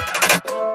Oh.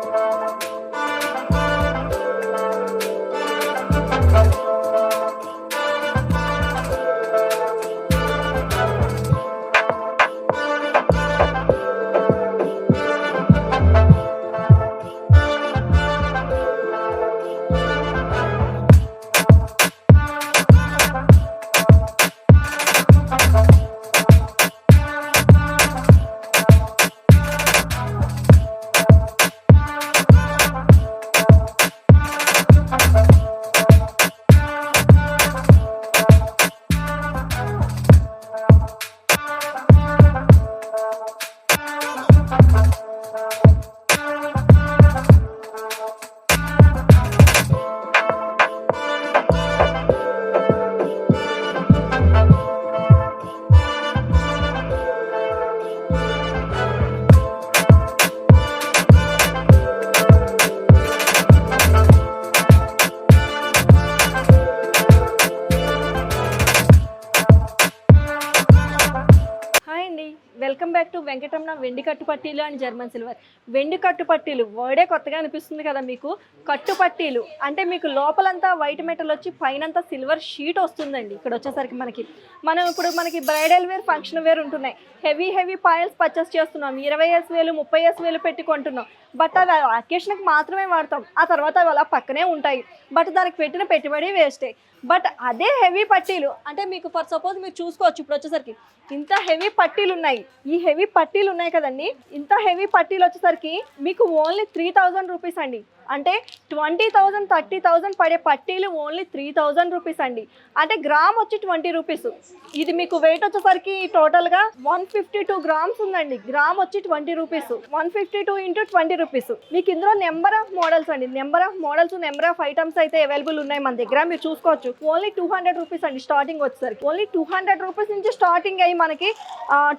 Back to Venkataramana వెండి కట్టుపట్టీలు and German silver. వెండి కట్టుపట్టీలు వర్డే కొత్తగా అనిపిస్తుంది కదా మీకు? కట్టుపట్టీలు. అంటే మీకు లోపలంతా వైట్ మెటల్ వచ్చి పైనంతా సిల్వర్ షీట్ వస్తుందండి. ఇక్కడ వచ్చేసరికి మనకి. మనం ఇప్పుడు మనకి బ్రైడల్ వేర్ ఫంక్షన్ వేర్ ఉంటున్నాయి. హెవీ హెవీ పాయల్స్ పర్చేస్ చేస్తున్నాం. ఇరవై ఎస్ వేలు ముప్పై ఎస్ వేలు పెట్టి కొంటున్నాం. బట్ అవి అకేషన్కి మాత్రమే వాడతాం. ఆ తర్వాత అవి అలా పక్కనే ఉంటాయి. బట్ దానికి పెట్టిన పెట్టుబడి వేస్టే. బట్ అదే హెవీ పట్టీలు. అంటే మీకు ఫర్ సపోజ్ మీరు చూసుకోవచ్చు ఇప్పుడు వచ్చేసరికి ఇంత హెవీ పట్టీలు ఉన్నాయి ఈ హెవీ పట్టీలు ఉన్నాయి కదండి. ఇంత హెవీ పట్టీలు వచ్చేసరికి మీకు ఓన్లీ త్రీ థౌజండ్ రూపీస్ అండి. అంటే ట్వంటీ థౌజండ్ థర్టీ థౌజండ్ పడే పట్టీలు ఓన్లీ త్రీ థౌజండ్ రూపీస్ అండి. అంటే గ్రామ్ వచ్చి ట్వంటీ రూపీస్. ఇది మీకు వెయిట్ వచ్చేసరికి టోటల్గా వన్ ఫిఫ్టీ టూ గ్రామ్స్ ఉందండి. గ్రామ్ వచ్చి twenty rupees. One fifty two into twenty rupees. మీకు ఇందులో నెంబర్ ఆఫ్ మోడల్స్ అండి. Number of models number of items అయితే అవైలబుల్ ఉన్నాయి మన దగ్గర. మీరు చూసుకోవచ్చు. ఓన్లీ టూ హండ్రెడ్ రూపీస్ అండి స్టార్టింగ్ వచ్చేసరికి. ఓన్లీ టూ హండ్రెడ్ రూపీస్ నుంచి స్టార్టింగ్ అయ్యి మనకి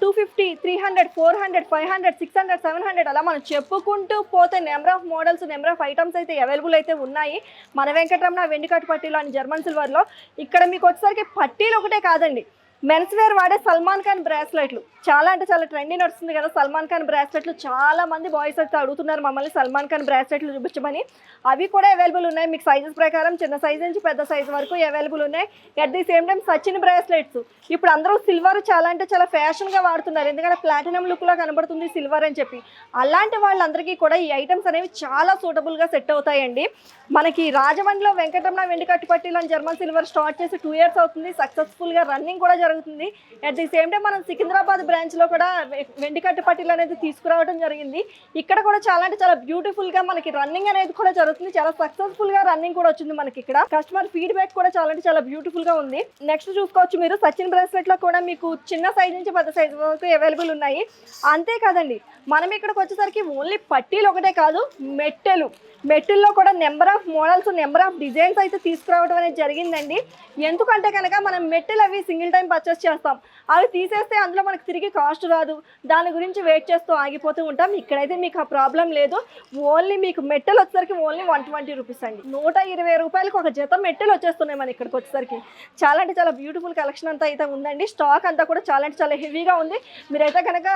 two fifty three hundred four hundred five hundred six hundred seven hundred అలా మనం చెప్పుకుంటూ పోతే number of models number of items అయితే అవైలబుల్ అయితే ఉన్నాయి. మన వెంకటరమణ వెండికట్టు పట్టీలు అని జర్మన్ సిల్వర్లో. ఇక్కడ మీకు వచ్చేసరికి పట్టీలు ఒకటే కాదండి. మెన్స్ వేర్ వాడే సల్మాన్ ఖాన్ బ్రాస్లెట్లు. చాలా అంటే చాలా ట్రెండింగ్ నడుస్తుంది కదా సల్మాన్ ఖాన్ బ్రాస్లెట్లు. చాలా మంది బాయ్స్ అయితే అడుగుతున్నారు మమ్మల్ని సల్మాన్ ఖాన్ బ్రాస్లెట్లు చూపించమని. అవి కూడా అవైలబుల్ ఉన్నాయి. మీకు సైజెస్ ప్రకారం చిన్న సైజ్ నుంచి పెద్ద సైజ్ వరకు అవైలబుల్ ఉన్నాయి. At the same time Sachin bracelets. ఇప్పుడు అందరూ సిల్వర్ చాలా అంటే చాలా ఫ్యాషన్గా వాడుతున్నారు. ఎందుకంటే ప్లాటినం లుక్లో కనబడుతుంది సిల్వర్ అని చెప్పి. అలాంటి వాళ్ళందరికీ కూడా ఈ ఐటమ్స్ అనేవి చాలా సూటబుల్గా సెట్ అవుతాయండి. మనకి రాజమండ్రిలో వెంకటరమణ వెండి కట్టుపట్టిలో జర్మన్ సిల్వర్ స్టార్ట్ చేసి టూ ఇయర్స్ అవుతుంది. సక్సెస్ఫుల్గా రన్నింగ్ కూడా జరుగుతుంది. అట్ ది సేమ్ టైం మనం సికింద్రాబాద్ బ్రాంచ్లో కూడా వెండికట్టు పట్టీలు అనేది తీసుకురావడం జరిగింది. ఇక్కడ కూడా చాలా అంటే చాలా బ్యూటిఫుల్గా మనకి రన్నింగ్ అనేది కూడా జరుగుతుంది. చాలా సక్సెస్ఫుల్గా రన్నింగ్ కూడా వచ్చింది మనకి ఇక్కడ. కస్టమర్ ఫీడ్బ్యాక్ కూడా చాలా అంటే చాలా బ్యూటిఫుల్గా ఉంది. నెక్స్ట్ చూసుకోవచ్చు మీరు. సచిన్ బ్రాస్లెట్లో కూడా మీకు చిన్న సైజ్ నుంచి పెద్ద సైజ్ వరకు అవైలబుల్ ఉన్నాయి. అంతేకాదండి మనం ఇక్కడికి వచ్చేసరికి ఓన్లీ పట్టీలు ఒకటే కాదు మెట్టెలు. మెట్టుల్లో కూడా number of models number of designs అయితే తీసుకురావడం అనేది జరిగిందండి. ఎందుకంటే కనుక మనం మెట్టెలు అవి సింగిల్ టైం పర్చేస్ చేస్తాం. అవి తీసేస్తే అందులో మనకు తిరిగి కాస్ట్ రాదు. దాని గురించి వెయిట్ చేస్తూ ఆగిపోతూ ఉంటాం. ఇక్కడైతే మీకు ఆ ప్రాబ్లం లేదు. ఓన్లీ మీకు మెట్టెలు వచ్చేసరికి ఓన్లీ వన్ ట్వంటీ రూపీస్ అండి. నూట ఇరవై రూపాయలకు ఒక జత మెట్టెలు వచ్చేస్తున్నాయి మన ఇక్కడికి వచ్చేసరికి. చాలా అంటే చాలా బ్యూటిఫుల్ కలెక్షన్ అంతా అయితే ఉందండి. స్టాక్ అంతా కూడా చాలా అంటే చాలా హెవీగా ఉంది. మీరైతే కనుక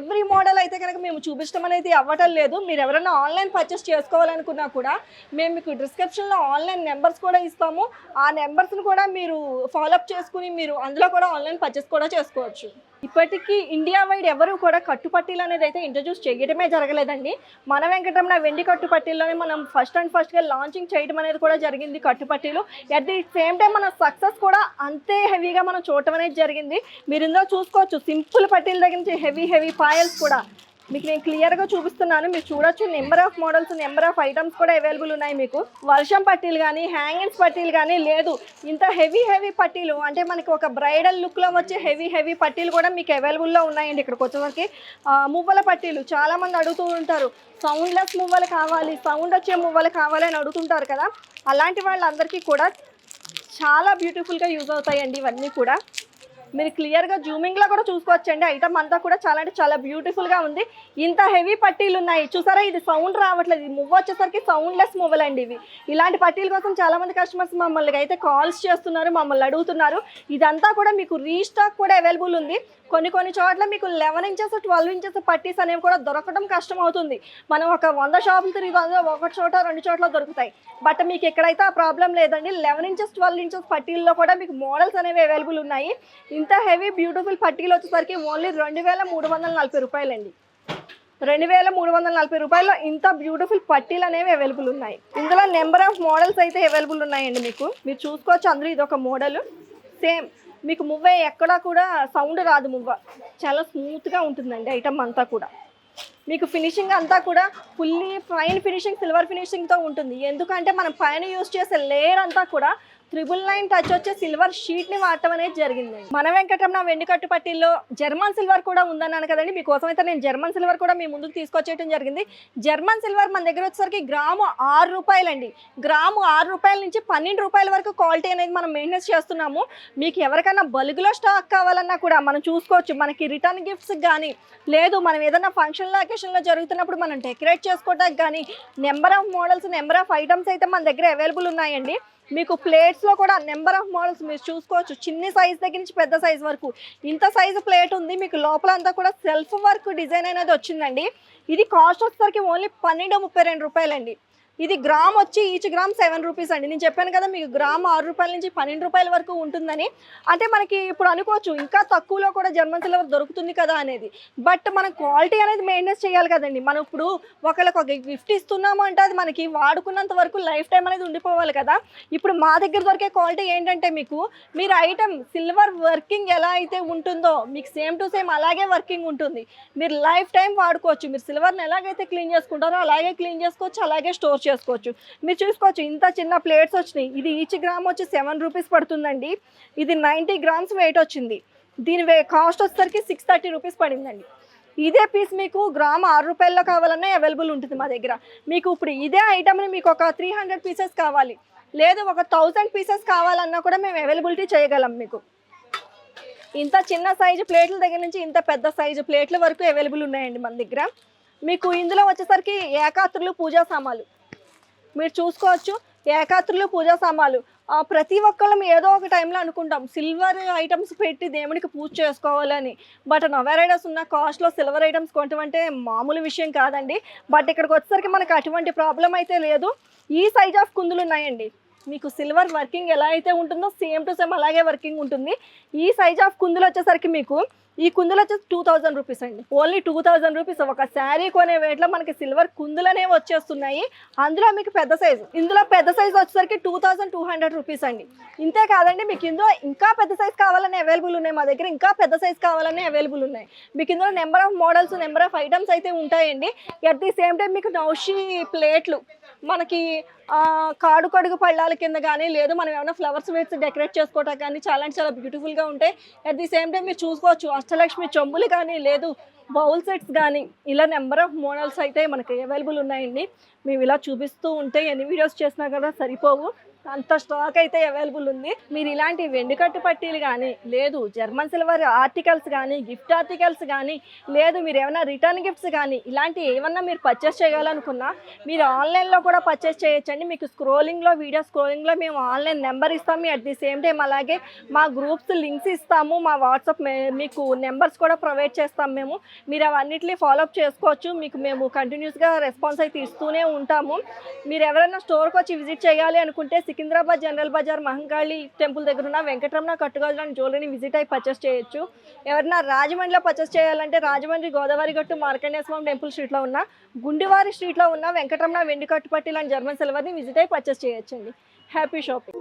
ఎవ్రీ మోడల్ అయితే కనుక మేము చూపించడం అనేది అవ్వటం లేదు. మీరు ఎవరైనా ఆన్లైన్ పర్చేస్ చేసుకోవాలనుకున్నా కూడా మేము మీకు డిస్క్రిప్షన్లో ఆన్లైన్ నెంబర్స్ కూడా ఇస్తాము. ఆ నెంబర్స్ని కూడా మీరు ఫాలోఅప్ చేసుకుని మీరు అందులో కూడా ఆన్లైన్ పర్చేస్ కూడా చేసుకోవచ్చు. ఇప్పటికీ ఇండియా వైడ్ ఎవరు కూడా కట్టుపట్టీలు అనేది అయితే ఇంట్రడ్యూస్ చేయడమే జరగలేదండి. మన వెంకటరమణ వెండి కట్టుపట్టీలోనే మనం ఫస్ట్ అండ్ ఫస్ట్గా లాంచింగ్ చేయడం అనేది కూడా జరిగింది కట్టుపట్టీలు. అట్ ది సేమ్ టైం మన సక్సెస్ కూడా అంతే హెవీగా మనం చూడటం అనేది జరిగింది. మీరు ఇందులో చూసుకోవచ్చు సింపుల్ పట్టీల దగ్గర నుంచి హెవీ హెవీ పాయల్స్ కూడా. మీకు నేను క్లియర్గా చూపిస్తున్నాను. మీరు చూడొచ్చు. Number of models number of items కూడా అవైలబుల్ ఉన్నాయి మీకు. వర్షం పట్టీలు కానీ హ్యాంగింగ్స్ పట్టీలు కానీ లేదు. ఇంత హెవీ హెవీ పట్టీలు అంటే మనకి ఒక బ్రైడల్ లుక్లో వచ్చే హెవీ హెవీ పట్టీలు కూడా మీకు అవైలబుల్లో ఉన్నాయండి ఇక్కడికి వచ్చేసరికి. మువ్వల పట్టీలు చాలామంది అడుగుతూ ఉంటారు. సౌండ్లెస్ మువ్వలు కావాలి సౌండ్ వచ్చే మువ్వలు కావాలి అని అడుగుతుంటారు కదా. అలాంటి వాళ్ళందరికీ కూడా చాలా బ్యూటిఫుల్గా యూజ్ అవుతాయండి ఇవన్నీ కూడా. మీరు క్లియర్గా జూమింగ్లో కూడా చూసుకోవచ్చండి. ఐటమ్ అంతా కూడా చాలా అంటే చాలా బ్యూటిఫుల్గా ఉంది. ఇంత హెవీ పట్టీలు ఉన్నాయి. చూసారా? ఇది సౌండ్ రావట్లేదు. ఇది మువ్వ వచ్చేసరికి సౌండ్లెస్ మువ్వలు అండి ఇవి. ఇలాంటి పట్టీల కోసం చాలామంది కస్టమర్స్ మమ్మల్ని అయితే కాల్స్ చేస్తున్నారు మమ్మల్ని అడుగుతున్నారు. ఇదంతా కూడా మీకు రీస్టాక్ కూడా అవైలబుల్ ఉంది. కొన్ని కొన్ని చోట్ల మీకు లెవెన్ ఇంచెస్ ట్వెల్వ్ ఇంచెస్ పట్టీస్ అనేవి కూడా దొరకడం కష్టం అవుతుంది మనం ఒక వంద షాపులు తిరిగి ఒక చోట రెండు చోట్ల దొరుకుతాయి. బట్ మీకు ఎక్కడైతే ఆ ప్రాబ్లం లేదండి లెవెన్ ఇంచెస్ ట్వెల్వ్ ఇంచెస్ పట్టీల్లో కూడా మీకు మోడల్స్ అనేవి అవైలబుల్ ఉన్నాయి. ఇంత హెవీ బ్యూటిఫుల్ పట్టీలు వచ్చేసరికి ఓన్లీ రెండు వేల మూడు వందల నలభై రూపాయలండి. రెండు వేల మూడు వందల నలభై రూపాయల్లో ఇంత బ్యూటిఫుల్ పట్టీలు అనేవి అవైలబుల్ ఉన్నాయి. ఇందులో నెంబర్ ఆఫ్ మోడల్స్ అయితే అవైలబుల్ ఉన్నాయండి మీకు. మీరు చూసుకోవచ్చు అందరూ ఇది ఒక మోడల్. సేమ్ మీకు మువ్వ ఎక్కడా కూడా సౌండ్ రాదు మువ్వ. చాలా స్మూత్గా ఉంటుందండి ఐటమ్ అంతా కూడా. మీకు ఫినిషింగ్ అంతా కూడా ఫుల్లీ ఫైన్ ఫినిషింగ్ సిల్వర్ ఫినిషింగ్తో ఉంటుంది. ఎందుకంటే మనం పైన యూస్ చేసే లేయర్ అంతా కూడా త్రిబుల్ నైన్ టచ్ వచ్చే సిల్వర్ షీట్ని వాడటం అనేది జరిగింది మన వెంకటరమణ వెండి కట్టు జర్మన్ సిల్వర్ కూడా ఉందన్నాను కదండి. మీకోసం అయితే నేను జర్మన్ సిల్వర్ కూడా మీ ముందుకు తీసుకొచ్చేయడం జరిగింది. జర్మన్ సిల్వర్ మన దగ్గర వచ్చేసరికి గ్రాము ఆరు రూపాయలండి. గ్రాము ఆరు రూపాయల నుంచి పన్నెండు రూపాయల వరకు క్వాలిటీ అనేది మనం మెయింటెన్స్ చేస్తున్నాము. మీకు ఎవరికైనా బల్గులో స్టాక్ కావాలన్నా కూడా మనం చూసుకోవచ్చు. మనకి రిటర్న్ గిఫ్ట్స్ కానీ లేదు మనం ఏదైనా ఫంక్షన్లో అకేషన్లో జరుగుతున్నప్పుడు మనం డెకరేట్ చేసుకోవడానికి కానీ number of models number of items అయితే మన దగ్గర అవైలబుల్ ఉన్నాయండి. మీకు ప్లేట్స్లో కూడా నెంబర్ ఆఫ్ మోడల్స్ మీరు చూసుకోవచ్చు. చిన్న సైజ్ దగ్గర నుంచి పెద్ద సైజ్ వరకు. ఇంత సైజు ప్లేట్ ఉంది మీకు లోపల అంతా కూడా సెల్ఫ్ వర్క్ డిజైన్ అనేది వచ్చిందండి. ఇది కాస్ట్ వచ్చేసరికి ఓన్లీ పన్నెండు ముప్పై రెండు రూపాయలండి. ఇది గ్రామ్ వచ్చి ఈచ్ గ్రామ్ సెవెన్ రూపీస్ అండి. నేను చెప్పాను కదా మీకు గ్రామ్ ఆరు రూపాయల నుంచి పన్నెండు రూపాయల వరకు ఉంటుందని. అంటే మనకి ఇప్పుడు అనుకోవచ్చు ఇంకా తక్కువలో కూడా జర్మన్ సిల్వర్ దొరుకుతుంది కదా అనేది. బట్ మనం క్వాలిటీ అనేది మెయింటైన్ చేయాలి కదండి. మనం ఇప్పుడు ఒకళ్ళకి ఒక గిఫ్ట్ ఇస్తున్నాము అంటే అది మనకి వాడుకున్నంత వరకు లైఫ్ టైం అనేది ఉండిపోవాలి కదా. ఇప్పుడు మా దగ్గర దొరికే క్వాలిటీ ఏంటంటే మీకు మీరు ఐటమ్ సిల్వర్ వర్కింగ్ ఎలా అయితే ఉంటుందో మీకు సేమ్ టు సేమ్ అలాగే వర్కింగ్ ఉంటుంది. మీరు లైఫ్ టైం వాడుకోవచ్చు. మీరు సిల్వర్ని ఎలాగైతే క్లీన్ చేసుకుంటారో అలాగే క్లీన్ చేసుకోవచ్చు అలాగే స్టోర్ చేసుకోవచ్చు. మీరు చూసుకోవచ్చు ఇంత చిన్న ప్లేట్స్ వచ్చినాయి. ఇది ఈచ్ గ్రామ్ వచ్చి సెవెన్ రూపీస్ పడుతుందండి. ఇది నైంటీ గ్రామ్స్ వెయిట్ వచ్చింది. దీని వే కాస్ట్ వచ్చేసరికి సిక్స్ థర్టీ రూపీస్ పడిందండి. ఇదే పీస్ మీకు గ్రామ్ ఆరు రూపాయల్లో కావాలన్నా అవైలబుల్ ఉంటుంది మా దగ్గర. మీకు ఇప్పుడు ఇదే ఐటమ్ని మీకు ఒక త్రీ హండ్రెడ్ పీసెస్ కావాలి. లేదు ఒక థౌజండ్ పీసెస్ కావాలన్నా కూడా మేము అవైలబిలిటీ చేయగలం మీకు. ఇంత చిన్న సైజు ప్లేట్ల దగ్గర నుంచి ఇంత పెద్ద సైజు ప్లేట్ల వరకు అవైలబుల్ ఉన్నాయండి మన దగ్గర. మీకు ఇందులో వచ్చేసరికి ఏకాత్రులు పూజా సామాన్లు. మీరు చూసుకోవచ్చు ఏకాత్రులు పూజా సామాన్లు. ప్రతి ఒక్కళ్ళం ఏదో ఒక టైంలో అనుకుంటాం సిల్వర్ ఐటమ్స్ పెట్టి దేవునికి పూజ చేసుకోవాలని. బట్ నవరైడర్స్ ఉన్న కాస్ట్లో సిల్వర్ ఐటమ్స్ కొనటం మామూలు విషయం కాదండి. బట్ ఇక్కడికి వచ్చేసరికి మనకు అటువంటి ప్రాబ్లం అయితే లేదు. ఈ సైజ్ ఆఫ్ కుందులు ఉన్నాయండి. మీకు సిల్వర్ వర్కింగ్ ఎలా అయితే ఉంటుందో సేమ్ టు సేమ్ అలాగే వర్కింగ్ ఉంటుంది. ఈ సైజ్ ఆఫ్ కుందులు వచ్చేసరికి మీకు ఈ కుందులు వచ్చేసి టూ థౌజండ్ రూపీస్ అండి. ఓన్లీ టూ థౌజండ్ రూపీస్ ఒక శారీ కొనే వేట్లో మనకి సిల్వర్ కుందులు అనేవి వచ్చేస్తున్నాయి. అందులో మీకు పెద్ద సైజు ఇందులో పెద్ద సైజు వచ్చేసరికి two thousand two hundred rupees అండి. ఇంతే కాదండి మీకు ఇందులో ఇంకా పెద్ద సైజ్ కావాలని అవైలబుల్ ఉన్నాయి మా దగ్గర. ఇంకా పెద్ద సైజ్ కావాలని అవైలబుల్ ఉన్నాయి. మీకు ఇందులో number of models number of items అయితే ఉంటాయండి. అట్ ది సేమ్ టైం మీకు నౌషి ప్లేట్లు మనకి కాడు కడుగు పళ్ళాల కింద కానీ లేదు మనం ఏమైనా ఫ్లవర్స్ వేసి డెకరేట్ చేసుకోవటం కానీ చాలా అంటే చాలా బ్యూటిఫుల్గా ఉంటాయి. అట్ ది సేమ్ టైం మీరు చూసుకోవచ్చు అష్టలక్ష్మి చెంబులు కానీ లేదు బౌల్ సెట్స్ కానీ ఇలా నెంబర్ ఆఫ్ మోడల్స్ అయితే మనకి అవైలబుల్ ఉన్నాయండి. మేము ఇలా చూపిస్తూ ఉంటే ఎన్ని వీడియోస్ చేసినా కదా సరిపోవు. అంత స్టాక్ అయితే అవైలబుల్ ఉంది. మీరు ఇలాంటి వెండుకట్టు పట్టీలు కానీ లేదు జర్మన్ సిల్వర్ ఆర్టికల్స్ కానీ గిఫ్ట్ ఆర్టికల్స్ కానీ లేదు మీరు ఏమైనా రిటర్న్ గిఫ్ట్స్ కానీ ఇలాంటి ఏమన్నా మీరు పర్చేస్ చేయాలనుకున్నా మీరు ఆన్లైన్లో కూడా పర్చేస్ చేయొచ్చండి. మీకు స్క్రోలింగ్లో వీడియో స్క్రోలింగ్లో మేము ఆన్లైన్ నెంబర్ ఇస్తాము. అట్ ది సేమ్ టైం అలాగే మా గ్రూప్స్ లింక్స్ ఇస్తాము. మా వాట్సాప్ మీకు నెంబర్స్ కూడా ప్రొవైడ్ చేస్తాం మేము. మీరు అవన్నిటిని ఫాలోఅప్ చేసుకోవచ్చు. మీకు మేము కంటిన్యూస్గా రెస్పాన్స్ అయితే ఇస్తూనే ఉంటాము. మీరు ఎవరైనా స్టోర్కి వచ్చి విజిట్ చేయాలి అనుకుంటే సికింద్రాబాద్ జనరల్ బజార్ మహంకాళి టెంపుల్ దగ్గర ఉన్న వెంకటరమణ కట్టుగాజులను జ్యువెలరీని విజిట్ అయి పర్చేస్ చేయొచ్చు. ఎవరైనా రాజమండ్రిలో పర్చేస్ చేయాలంటే రాజమండ్రి గోదావరి గట్టు మార్కండేశ్వరం స్వామి టెంపుల్ స్ట్రీట్లో ఉన్న గుండివారి స్ట్రీట్లో ఉన్న వెంకటరమణ వెండి కట్టుపట్టి లాంటి జర్మన్ సిల్వర్ని విజిట్ అయి పర్చేస్ చేయొచ్చండి. Happy shopping